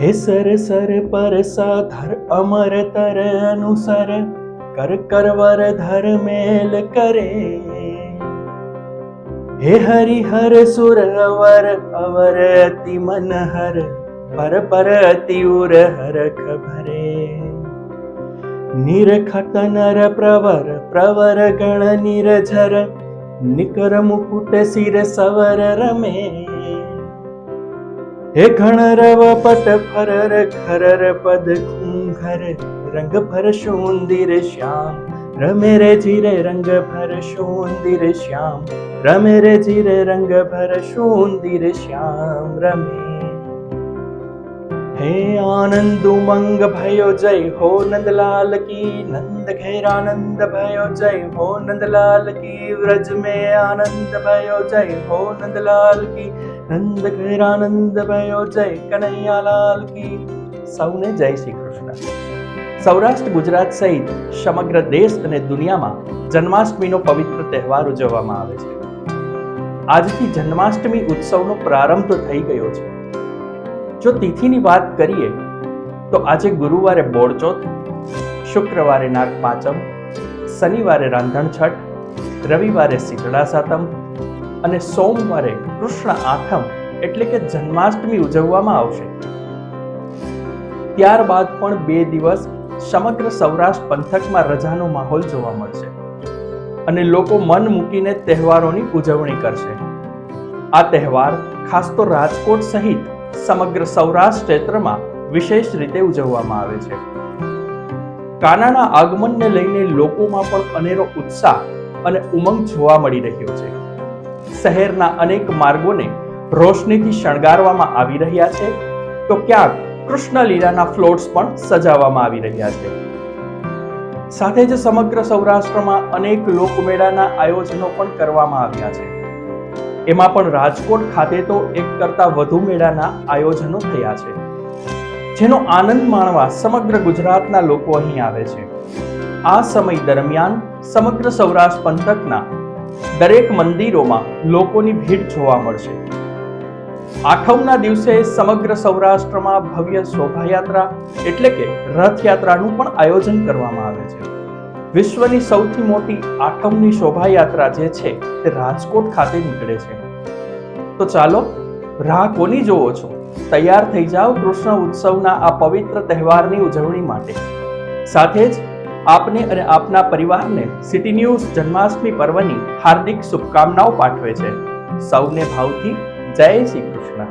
हे sir sir पर सा धर अमर तर अनुसर कर कर वर धर मेल करे हे हरि हर सुर अवर अति मन हर पर पर अति उर हर निर खत नर प्रवर प्रवर गण निरझर निकर मुकुट सिर सवर रमे હે ઘણ રવ પટ ફરર, ખરર પદ ખૂંખર રંગ ભર શોંદિર શ્યામ. રમે રે જીરે રંગ ભર શોંદિર શ્યામ. રમે રે જીરે રંગ ભર શોંદિર શ્યામ. રમે. હે આનંદ ઉમંગ ભયો જય હો નંદલાલ કી, નંદ ઘેરાનંદ ભયો જય હો નંદલાલ કી. વ્રજ में આનંદ ભયો જય હો નંદલાલ કી. નંદ ઘેરાનંદ ભયો જય કનૈયાલાલ કી સૌને જય શ્રી કૃષ્ણ સૌરાષ્ટ્ર ગુજરાત સહિત સમગ્ર દેશ અને દુનિયામાં જન્માષ્ટમીનો પવિત્ર તહેવાર ઉજવવામાં આવે છે। આજથી જન્માષ્ટમી ઉત્સવનો પ્રારંભ તો થઈ ગયો છે। જો તિથિની વાત કરીએ, તો આજે ગુરુવારે બોળચોથ શુક્રવારે નાગ પાંચમ શનિવારે રાંધણ છઠ રવિવારે શીતળા સાતમ અને સોમવારે કૃષ્ણ આઠમ એટલે કે જન્માષ્ટમી ઉજવવામાં આવશે. ત્યારબાદ પણ બે દિવસ સમગ્ર સૌરાષ્ટ્ર પંથકમાં રજાનો માહોલ જોવા મળશે અને લોકો મન મૂકીને તહેવારોની ઉજવણી કરશે. આ તહેવાર ખાસ તો રાજકોટ સહિત સમગ્ર સૌરાષ્ટ્ર ક્ષેત્રમાં વિશેષ રીતે ઉજવવામાં આવે છે. કાનાના આગમનને લઈને લોકોમાં પણ અનેરો ઉત્સાહ અને ઉમંગ જોવા મળી રહ્યો છે. શહેરના અનેક માર્ગોને રોશનીથી શણગારવામાં આવી રહ્યા છે, તો ક્યાંક કૃષ્ણ લીલાના ફ્લોટ્સ પણ સજાવવામાં આવી રહ્યા છે. સાથે જ સમગ્ર સૌરાષ્ટ્રમાં અનેક લોકમેળાના આયોજનો પણ કરવામાં આવ્યા છે. એમાં પણ રાજકોટ ખાતે તો એક કરતા વધુ મેળાના આયોજનો થયા છે. જેનો આનંદ માણવા સમગ્ર ગુજરાતના લોકો અહીં આવે છે. આ સમય દરમિયાન સમગ્ર સૌરાષ્ટ્ર પંથકના દરેક મંદિરોમાં લોકોની ભીડ જોવા મળશે. આઠમના દિવસે સમગ્ર સૌરાષ્ટ્રમાં ભવ્ય શોભાયાત્રા એટલે કે રથયાત્રાનું પણ આયોજન કરવામાં આવે છે. વિશ્વની સૌથી મોટી આઠમની શોભાયાત્રા જે છે તે રાજકોટ ખાતે નીકળે છે. તો ચાલો, રાહ કોની જોવો છો? તૈયાર થઈ જાઓ કૃષ્ણ ઉત્સવના આ પવિત્ર તહેવારની ઉજવણી માટે. સાથે જ આપને અને આપના પરિવારને સિટી ન્યૂઝ જન્માષ્ટમી પર્વની હાર્દિક શુભકામનાઓ પાઠવે છે. સૌને ભાવથી જય શ્રી કૃષ્ણ.